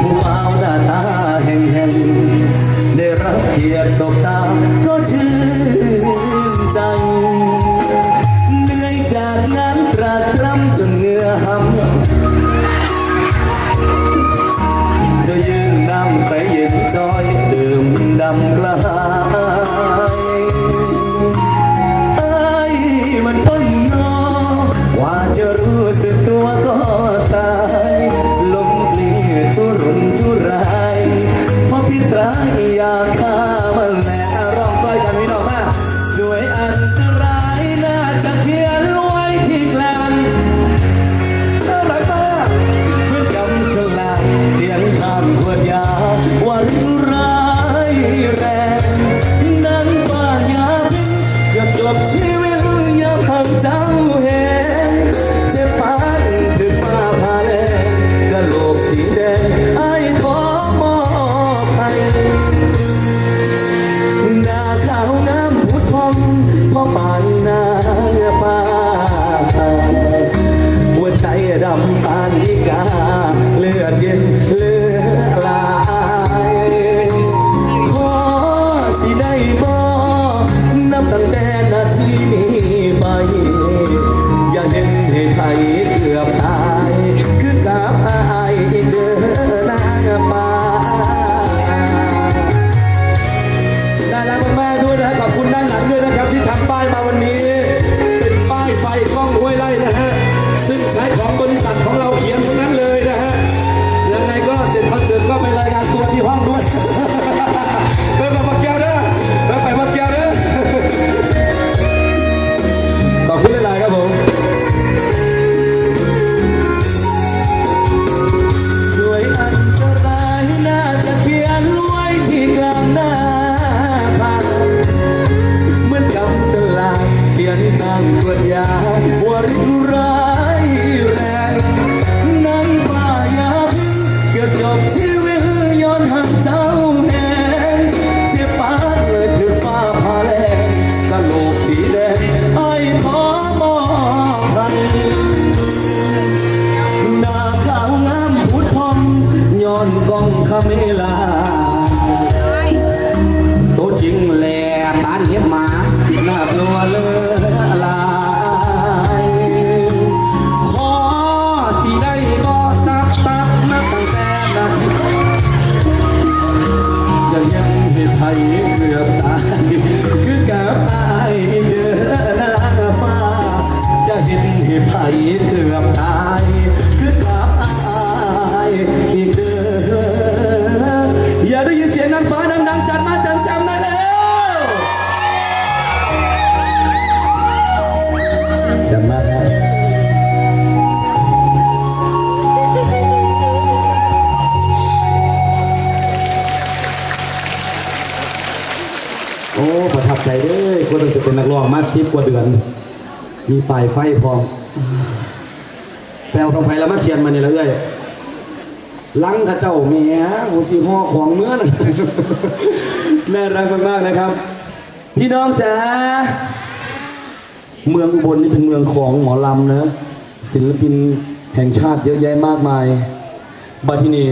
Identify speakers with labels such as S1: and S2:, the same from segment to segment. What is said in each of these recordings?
S1: ผู้บ่าวหน้าตาแห่งแห่งๆได้รับเกียรติศพ ข้ มีปลายไฟพร้อมแปลวทองไผ่ล้วมาเขียนมาเนี่ยละเอ้ยลังข้าเจ้าเมียโอ้สีห่อของเมื่อนน่ารักมากๆนะครับ พี่น้องจ๋าเมืองอุบลนี่เป็นเมืองของหมอลำนะ ศิลปินแห่งชาติเยอะแยะมากมายบาทีนี้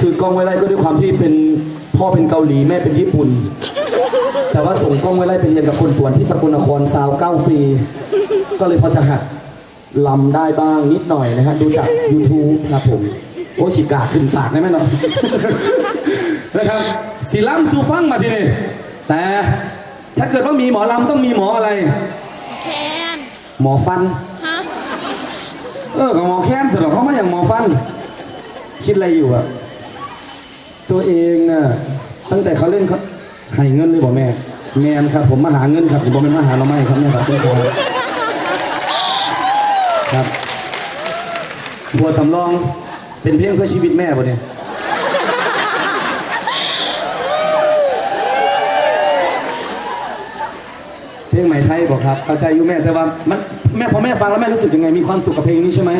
S1: คือกล้องไว้ไล่ก็ด้วยความที่เป็นพ่อเป็นเกาหลีแม่เป็นญี่ปุ่น แต่ว่าส่งกล้องไว้ไล่ไปเรียนกับคนสวนที่สกลนครสาวเก้าปี ก็เลยพอจะหัดลำได้บ้างนิดหน่อยนะฮะดูจาก YouTube นะครับผม โอ้ชิกาขึ้นปากได้ไหมเนาะ นะครับสีล่ำสูฟังมาทีนี่แต่ถ้าเกิดว่ามีหมอลำต้องมีหมออะไร
S2: แคน
S1: หมอฟัน
S2: ฮะ
S1: เออกับหมอแค้นสำหรับเขาไม่อย่างหมอฟัน คิดอะไรอยู่อะตัวเองน่ะตั้งแต่เขาเล่นเขาให้เงินเลยบอกแม่ แมนครับ ผมมาหาเงินครับผมเป็นมาหาเราไม่ครับแม่ครับเป็น ครับบัวสำรองเป็นเพียงเพื่อชีวิตแม่ป่เนี่ยเพลงใหม่ไทยบอกครับ เข้าใจอยู่แม่แต่ว่ามันแม่พอแม่ฟังแล้วแม่รู้สึกยังไงมีความสุขกับเพลงนี้ใช่ไหม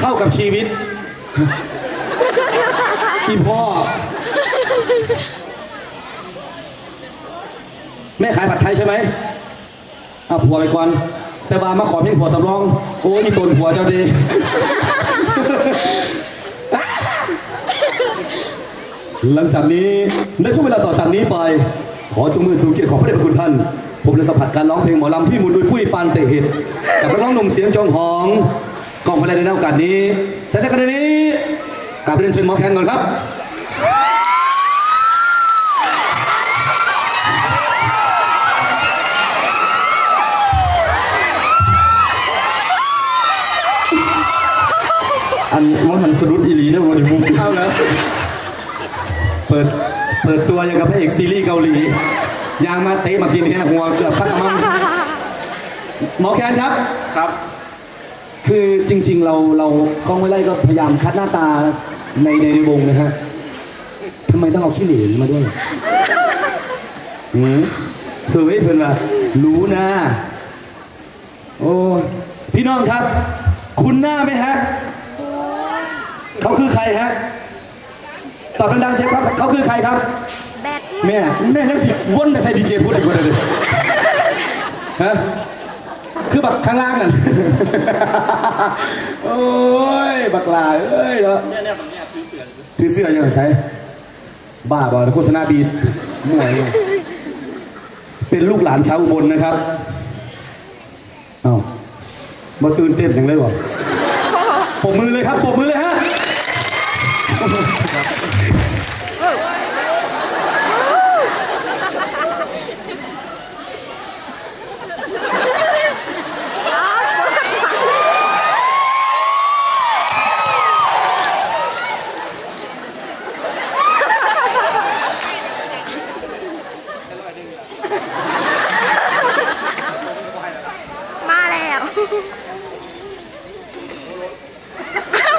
S1: เข้ากับชีวิตอีพ่อ แม่ขายผัดไทยใช่ไหมเอาผัวไปก่อน แต่ว่ามาขอเพลงผัวสำรอง โอ้ยตนผัวเจ้าดี
S3: หลังจากนี้ในช่วงเวลาต่อจากนี้ไป ขอจงมือสูงเกียรติของพระเดชพระคุณท่าน ผมได้สัมผัสการร้องเพลงหมอลำที่มุนโดยผู้ปานเตะเห็ดกับนักร้องหนุ่มเสียงจองหองกองพลังในโอกาสนี้ แต่ในขณะนี้กราบเรียนเชิญหมอแคนก่อนครับ
S2: อันมังหันสะดุดอีหลีได้บ่ได้มุก
S3: เอาแล้วเปิดเปิดตัวอย่างกับพระเอกซีรีส์เกาหลียางมาเตะมาทีนี้หัวเกือบพักขมั่งหมอแคนครับ
S2: ครับ
S3: คือจริง ๆ เราเรากล้องไว้ไล่ก็พยายามคัดหน้าตาในในในวงนะฮะทำไมต้องเอาขี้เหร่มาด้วยหืมเพื่อให้เพื่อนว่ารู้นะ โอ้พี่น้องครับ คุณหน้าไหมฮะ เขาคือใครฮะตอบดังๆเสียครับเขาคือใครครับ
S4: แบท
S3: แม่แม่นักสิวนไปใส่ดีเจพูดอีกคนเลยฮะคือแบบข้างล่างนั่นโอ้ยบักลาเอ้ยเนาะเนี่ยเนี่ยผมเนี่ยซื้อเสื้อซื้อเสื้อยังไงใช้บ้าบอโฆษณาบีดมั่วอยู่เป็นลูกหลานชาวอุบลนะครับเอ้ามาตื่นเต้นอย่างเลยวะปรบมือเลยครับปรบมือเลยฮะ
S4: มาแล้ว
S1: แล้ว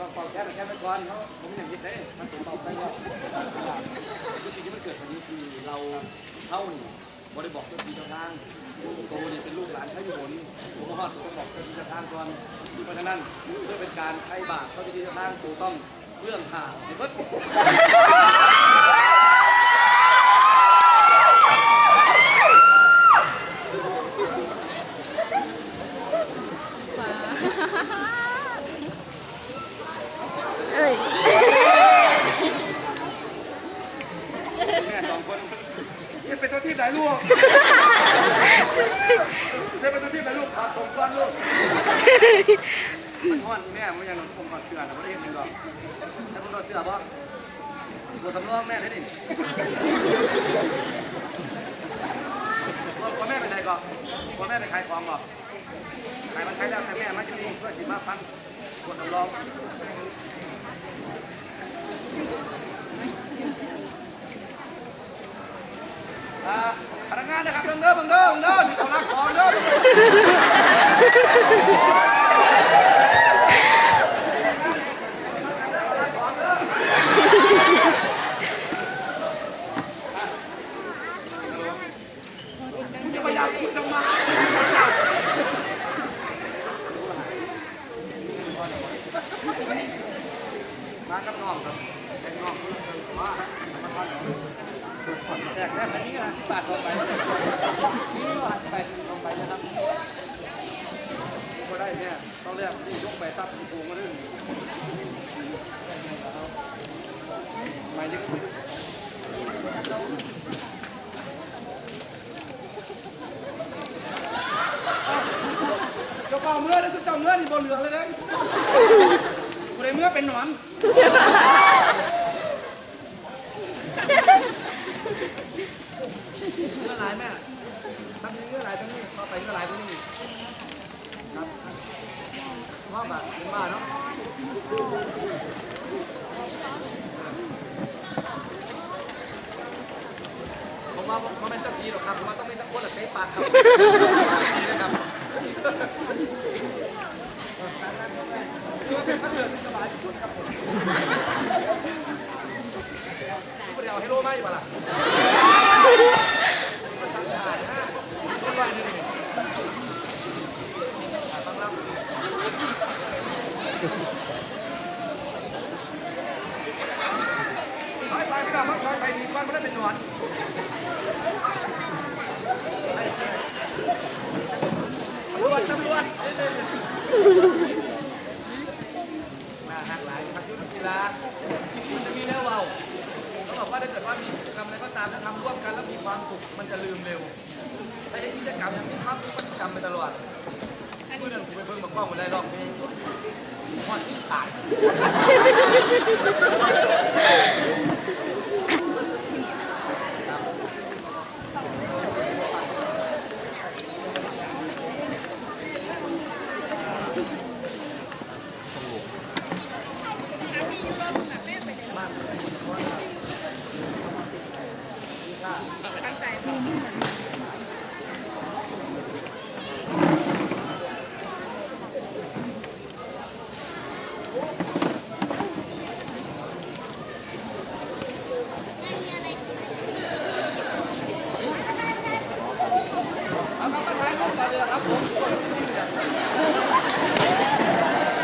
S1: ต้องเป่าแค่แค่ไปก่อนเขาผมอย่างนี้เด้มันตัวเป่าไปก่อนคือสิ่งที่มันเกิดวันนี้คือเราเท่านี่บริบอกเจ้าที่เจ้าทางโตเนี่ยเป็นลูกหลานใช้อยู่บนผมว่าต้องบอกเจ้าที่เจ้าทางก่อนเพราะฉะนั้นเพื่อเป็นการไถ่บาปเจ้าที่เจ้าทางตูต้องเรื่องห่างเยวเพิ่น
S4: เอ้ย
S1: แม่สองคน นี่เป็นตัวที่ไหนลูกนี่เป็นตัวที่ไหนลูกขาดผมก่อนลูกมันห้อนแม่มันยังผมก่อนเสือแต่ไม่ได้เห็นหรอกแต่ผมโดนเสือบ้างตัวสำรองแม่ได้ดิพ่อแม่เป็นใครก่อนพ่อแม่เป็นใครของก่อนใครมันใช้แล้วแต่แม่มาที่นี่เพื่อสิมาฟังตัวสำรอง พนักงานนะครับเบิ่งเด้อเบิ่งเด้อเบิ่งเด้อมีคนรักของเด้อจะพยายามพูดจังมามากับน้องครับแต่น้องมามาทานแรกแรกอันนี้นะบาทลงไปนี่บาทไปลงไปนะครับ เนี่ยตอนแรกนี่ยกไปตับโกงมาเลยไม่ได้เจ้าเก่าเมื่อได้ทุกเจ้าเมื่อนี่บนเหลือเลยนะกูได้เมื่อเป็นหนอนเมื่อหลายแม่ทั้งนี้เมื่อหลายทั้งนี้มาไปเมื่อหลายทั้งนี้ ว่าแบบเป็นบ้าเนาะผมว่าผมเป็นเจ้าทีหรอกครับผมว่าต้องมีสักคนแบบเตะปากครับนี่นะครับคือเป็นพระเดือนสบายที่สุดครับผมนี่เดี๋ยวให้รู้ไหมอยู่ป่ะล่ะไปไปไม่ได้มั้งไปไปดี ร้อนตำรวจตำรวจมาหักหลายพักยุทธกีฬามันจะมีแนวเบาเขาบอกว่าถ้าเกิดว่ามีกิจกรรมอะไรก็ตามถ้าทำร่วมกันแล้วมีความสุขมันจะลืมเร็วแต่ไอ้กิจกรรมอย่างนี้ครับมันจำไปตลอดเมื่อหนึ่งไปเพิ่งมากล้องมาได้รอบนี้พอดที่ตาย